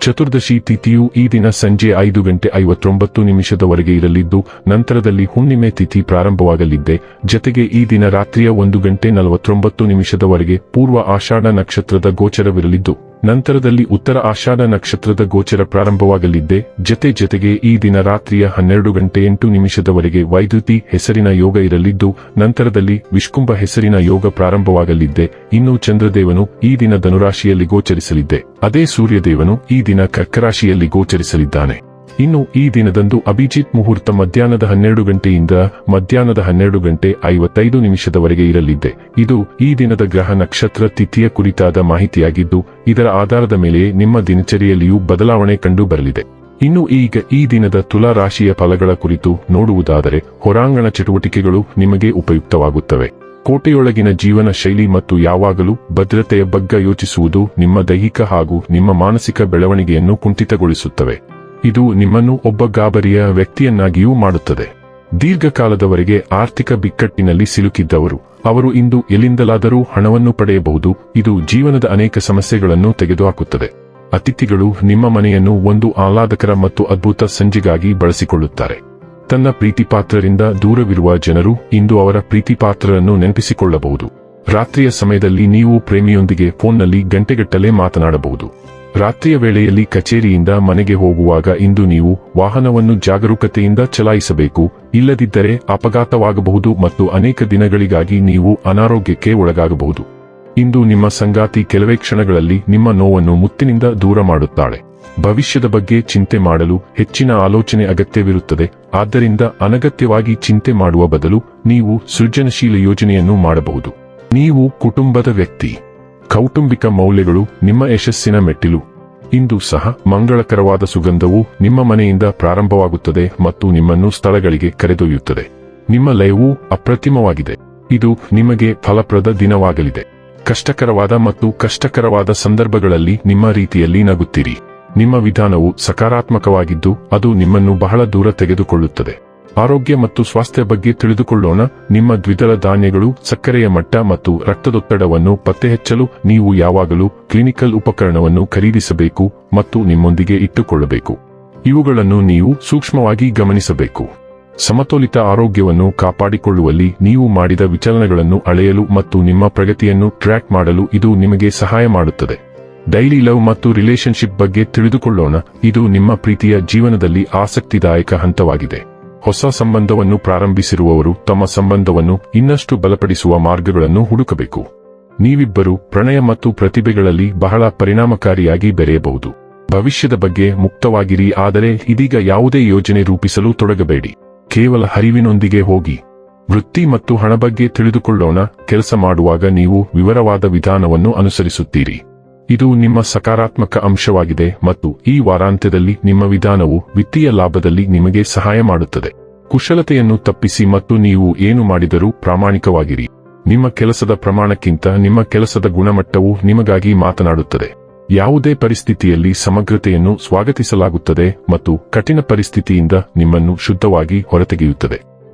ಚತುರ್ದಶಿ ತಿಥಿಯು ಈ ದಿನ ಸಂಜೆ ಐದು ಗಂಟೆ ಐವತ್ತೊಂಬತ್ತು ನಿಮಿಷದವರೆಗೆ ಇರಲಿದ್ದು, ನಂತರದಲ್ಲಿ ಹುಣ್ಣಿಮೆ ತಿಥಿ ಪ್ರಾರಂಭವಾಗಲಿದ್ದೆ. ಜತೆಗೆ ಈ ದಿನ ರಾತ್ರಿಯ ಒಂದು ಗಂಟೆ ನಲವತ್ತೊಂಬತ್ತು ನಿಮಿಷದವರೆಗೆ ಪೂರ್ವ ಆಷಾಢ ನಕ್ಷತ್ರದ ಗೋಚರವಿರಲಿದ್ದು ನಂತರದಲ್ಲಿ ಉತ್ತರ ಆಷಾಢ ನಕ್ಷತ್ರದ ಗೋಚರ ಪ್ರಾರಂಭವಾಗಲಿದ್ದೆ. ಜತೆ ಜತೆಗೆ ಈ ದಿನ ರಾತ್ರಿಯ ಹನ್ನೆರಡು ಗಂಟೆ ಎಂಟು ನಿಮಿಷದವರೆಗೆ ವೈದ್ಯುತಿ ಹೆಸರಿನ ಯೋಗ ಇರಲಿದ್ದು, ನಂತರದಲ್ಲಿ ವಿಷ್ಕುಂಭ ಹೆಸರಿನ ಯೋಗ ಪ್ರಾರಂಭವಾಗಲಿದ್ದೆ. ಇನ್ನು ಚಂದ್ರದೇವನು ಈ ದಿನ ಧನುರಾಶಿಯಲ್ಲಿ ಗೋಚರಿಸಲಿದ್ದೆ. ಅದೇ ಸೂರ್ಯದೇವನು ಈ ದಿನ ಕರ್ಕರಾಶಿಯಲ್ಲಿ ಗೋಚರಿಸಲಿದ್ದಾನೆ. ಇನ್ನು ಈ ದಿನದಂದು ಅಭಿಜಿತ್ ಮುಹೂರ್ತ ಮಧ್ಯಾಹ್ನದ ಹನ್ನೆರಡು ಗಂಟೆಯಿಂದ ಮಧ್ಯಾಹ್ನದ ಹನ್ನೆರಡು ಗಂಟೆ ಐವತ್ತೈದು ನಿಮಿಷದವರೆಗೆ ಇರಲಿದೆ. ಇದು ಈ ದಿನದ ಗ್ರಹ ನಕ್ಷತ್ರ ತಿಥಿಯ ಕುರಿತಾದ ಮಾಹಿತಿಯಾಗಿದ್ದು, ಇದರ ಆಧಾರದ ಮೇಲೆ ನಿಮ್ಮ ದಿನಚರಿಯಲ್ಲಿಯೂ ಬದಲಾವಣೆ ಕಂಡು ಬರಲಿದೆ ಇನ್ನು ಈಗ ಈ ದಿನದ ತುಲಾ ರಾಶಿಯ ಫಲಗಳ ಕುರಿತು ನೋಡುವುದಾದರೆ, ಹೊರಾಂಗಣ ಚಟುವಟಿಕೆಗಳು ನಿಮಗೆ ಉಪಯುಕ್ತವಾಗುತ್ತವೆ. ಕೋಟೆಯೊಳಗಿನ ಜೀವನ ಶೈಲಿ ಮತ್ತು ಯಾವಾಗಲೂ ಭದ್ರತೆಯ ಬಗ್ಗೆ ಯೋಚಿಸುವುದು ನಿಮ್ಮ ದೈಹಿಕ ಹಾಗೂ ನಿಮ್ಮ ಮಾನಸಿಕ ಬೆಳವಣಿಗೆಯನ್ನು ಕುಂಠಿತಗೊಳಿಸುತ್ತವೆ. ಇದು ನಿಮ್ಮನ್ನು ಒಬ್ಬ ಗಾಬರಿಯ ವ್ಯಕ್ತಿಯನ್ನಾಗಿಯೂ ಮಾಡುತ್ತದೆ. ದೀರ್ಘಕಾಲದವರೆಗೆ ಆರ್ಥಿಕ ಬಿಕ್ಕಟ್ಟಿನಲ್ಲಿ ಸಿಲುಕಿದ್ದವರು, ಅವರು ಇಂದು ಎಲ್ಲಿಂದಲಾದರೂ ಹಣವನ್ನು ಪಡೆಯಬಹುದು, ಇದು ಜೀವನದ ಅನೇಕ ಸಮಸ್ಯೆಗಳನ್ನು ತೆಗೆದುಹಾಕುತ್ತದೆ. ಅತಿಥಿಗಳು ನಿಮ್ಮ ಮನೆಯನ್ನು ಒಂದು ಆಹ್ಲಾದಕರ ಮತ್ತು ಅದ್ಭುತ ಸಂಜೆಗಾಗಿ ಬಳಸಿಕೊಳ್ಳುತ್ತಾರೆ. ತನ್ನ ಪ್ರೀತಿಪಾತ್ರರಿಂದ ದೂರವಿರುವ ಜನರು ಇಂದು ಅವರ ಪ್ರೀತಿಪಾತ್ರರನ್ನು ನೆನಪಿಸಿಕೊಳ್ಳಬಹುದು. ರಾತ್ರಿಯ ಸಮಯದಲ್ಲಿ ನೀವು ಪ್ರೇಮಿಯೊಂದಿಗೆ ಫೋನ್ನಲ್ಲಿ ಗಂಟೆಗಟ್ಟಲೆ ಮಾತನಾಡಬಹುದು. ರಾತ್ರಿಯ ವೇಳೆಯಲ್ಲಿ ಕಚೇರಿಯಿಂದ ಮನೆಗೆ ಹೋಗುವಾಗ ಇಂದು ನೀವು ವಾಹನವನ್ನು ಜಾಗರೂಕತೆಯಿಂದ ಚಲಾಯಿಸಬೇಕು, ಇಲ್ಲದಿದ್ದರೆ ಅಪಘಾತವಾಗಬಹುದು ಮತ್ತು ಅನೇಕ ದಿನಗಳಿಗಾಗಿ ನೀವು ಅನಾರೋಗ್ಯಕ್ಕೆ ಒಳಗಾಗಬಹುದು. ಇಂದು ನಿಮ್ಮ ಸಂಗಾತಿ ಕೆಲವೇ ಕ್ಷಣಗಳಲ್ಲಿ ನಿಮ್ಮ ನೋವನ್ನು ಮುತ್ತಿನಿಂದ ದೂರ ಮಾಡುತ್ತಾಳೆ. ಭವಿಷ್ಯದ ಬಗ್ಗೆ ಚಿಂತೆ ಮಾಡಲು ಹೆಚ್ಚಿನ ಆಲೋಚನೆ ಅಗತ್ಯವಿರುತ್ತದೆ, ಆದ್ದರಿಂದ ಅನಗತ್ಯವಾಗಿ ಚಿಂತೆ ಮಾಡುವ ಬದಲು ನೀವು ಸೃಜನಶೀಲ ಯೋಜನೆಯನ್ನು ಮಾಡಬಹುದು. ನೀವು ಕುಟುಂಬದ ವ್ಯಕ್ತಿ. ಕೌಟುಂಬಿಕ ಮೌಲ್ಯಗಳು ನಿಮ್ಮ ಯಶಸ್ಸಿನ ಮೆಟ್ಟಿಲು. ಇಂದು ಸಹ ಮಂಗಳಕರವಾದ ಸುಗಂಧವು ನಿಮ್ಮ ಮನೆಯಿಂದ ಪ್ರಾರಂಭವಾಗುತ್ತದೆ ಮತ್ತು ನಿಮ್ಮನ್ನು ಸ್ಥಳಗಳಿಗೆ ಕರೆದೊಯ್ಯುತ್ತದೆ. ನಿಮ್ಮ ಲಯವು ಅಪ್ರತಿಮವಾಗಿದೆ. ಇದು ನಿಮಗೆ ಫಲಪ್ರದ ದಿನವಾಗಲಿದೆ. ಕಷ್ಟಕರವಾದ ಮತ್ತು ಕಷ್ಟಕರವಾದ ಸಂದರ್ಭಗಳಲ್ಲಿ ನಿಮ್ಮ ರೀತಿಯಲ್ಲಿ ನಗುತ್ತೀರಿ. ನಿಮ್ಮ ವಿಧಾನವು ಸಕಾರಾತ್ಮಕವಾಗಿದ್ದು ಅದು ನಿಮ್ಮನ್ನು ಬಹಳ ದೂರ ತೆಗೆದುಕೊಳ್ಳುತ್ತದೆ. ಆರೋಗ್ಯ ಮತ್ತು ಸ್ವಾಸ್ಥ್ಯ ಬಗ್ಗೆ ತಿಳಿದುಕೊಳ್ಳೋಣ. ನಿಮ್ಮ ದ್ವಿದಳ ಧಾನ್ಯಗಳು, ಸಕ್ಕರೆಯ ಮಟ್ಟ ಮತ್ತು ರಕ್ತದೊತ್ತಡವನ್ನು ಪತ್ತೆಹಚ್ಚಲು ನೀವು ಯಾವಾಗಲೂ ಕ್ಲಿನಿಕಲ್ ಉಪಕರಣವನ್ನು ಖರೀದಿಸಬೇಕು ಮತ್ತು ನಿಮ್ಮೊಂದಿಗೆ ಇಟ್ಟುಕೊಳ್ಳಬೇಕು. ಇವುಗಳನ್ನು ನೀವು ಸೂಕ್ಷ್ಮವಾಗಿ ಗಮನಿಸಬೇಕು. ಸಮತೋಲಿತ ಆರೋಗ್ಯವನ್ನು ಕಾಪಾಡಿಕೊಳ್ಳುವಲ್ಲಿ ನೀವು ಮಾಡಿದ ವಿಚಲನಗಳನ್ನು ಅಳೆಯಲು ಮತ್ತು ನಿಮ್ಮ ಪ್ರಗತಿಯನ್ನು ಟ್ರ್ಯಾಕ್ ಮಾಡಲು ಇದು ನಿಮಗೆ ಸಹಾಯ ಮಾಡುತ್ತದೆ. ಡೈಲಿ ಲವ್ ಮತ್ತು ರಿಲೇಶನ್ಶಿಪ್ ಬಗ್ಗೆ ತಿಳಿದುಕೊಳ್ಳೋಣ. ಇದು ನಿಮ್ಮ ಪ್ರೀತಿಯ ಜೀವನದಲ್ಲಿ ಆಸಕ್ತಿದಾಯಕ ಹಂತವಾಗಿದೆ. ಹೊಸ ಸಂಬಂಧವನ್ನು ಪ್ರಾರಂಭಿಸಿರುವವರು ತಮ್ಮ ಸಂಬಂಧವನ್ನು ಇನ್ನಷ್ಟು ಬಲಪಡಿಸುವ ಮಾರ್ಗಗಳನ್ನು ಹುಡುಕಬೇಕು. ನೀವಿಬ್ಬರು ಪ್ರಣಯ ಮತ್ತು ಪ್ರತಿಭೆಗಳಲ್ಲಿ ಬಹಳ ಪರಿಣಾಮಕಾರಿಯಾಗಿ ಬೆರೆಯಬಹುದು. ಭವಿಷ್ಯದ ಬಗ್ಗೆ ಮುಕ್ತವಾಗಿರಿ, ಆದರೆ ಇದೀಗ ಯಾವುದೇ ಯೋಜನೆ ರೂಪಿಸಲು ತೊಡಗಬೇಡಿ. ಕೇವಲ ಹರಿವಿನೊಂದಿಗೆ ಹೋಗಿ. ವೃತ್ತಿ ಮತ್ತು ಹಣ ಬಗ್ಗೆ ತಿಳಿದುಕೊಳ್ಳೋಣ. ಕೆಲಸ ಮಾಡುವಾಗ ನೀವು ವಿವರವಾದ ವಿಧಾನವನ್ನು ಅನುಸರಿಸುತ್ತೀರಿ. ಇದು ನಿಮ್ಮ ಸಕಾರಾತ್ಮಕ ಅಂಶವಾಗಿದೆ ಮತ್ತು ಈ ವಾರಾಂತ್ಯದಲ್ಲಿ ನಿಮ್ಮ ವಿಧಾನವು ವಿತ್ತೀಯ ಲಾಭದಲ್ಲಿ ನಿಮಗೆ ಸಹಾಯ ಮಾಡುತ್ತದೆ. ಕುಶಲತೆಯನ್ನು ತಪ್ಪಿಸಿ ಮತ್ತು ನೀವು ಏನು ಮಾಡಿದರೂ ಪ್ರಾಮಾಣಿಕವಾಗಿರಿ. ನಿಮ್ಮ ಕೆಲಸದ ಪ್ರಮಾಣಕ್ಕಿಂತ ನಿಮ್ಮ ಕೆಲಸದ ಗುಣಮಟ್ಟವು ನಿಮಗಾಗಿ ಮಾತನಾಡುತ್ತದೆ. ಯಾವುದೇ ಪರಿಸ್ಥಿತಿಯಲ್ಲಿ ಸಮಗ್ರತೆಯನ್ನು ಸ್ವಾಗತಿಸಲಾಗುತ್ತದೆ ಮತ್ತು ಕಠಿಣ ಪರಿಸ್ಥಿತಿಯಿಂದ ನಿಮ್ಮನ್ನು ಶುದ್ಧವಾಗಿ ಹೊರತೆಗೆಯುತ್ತದೆ.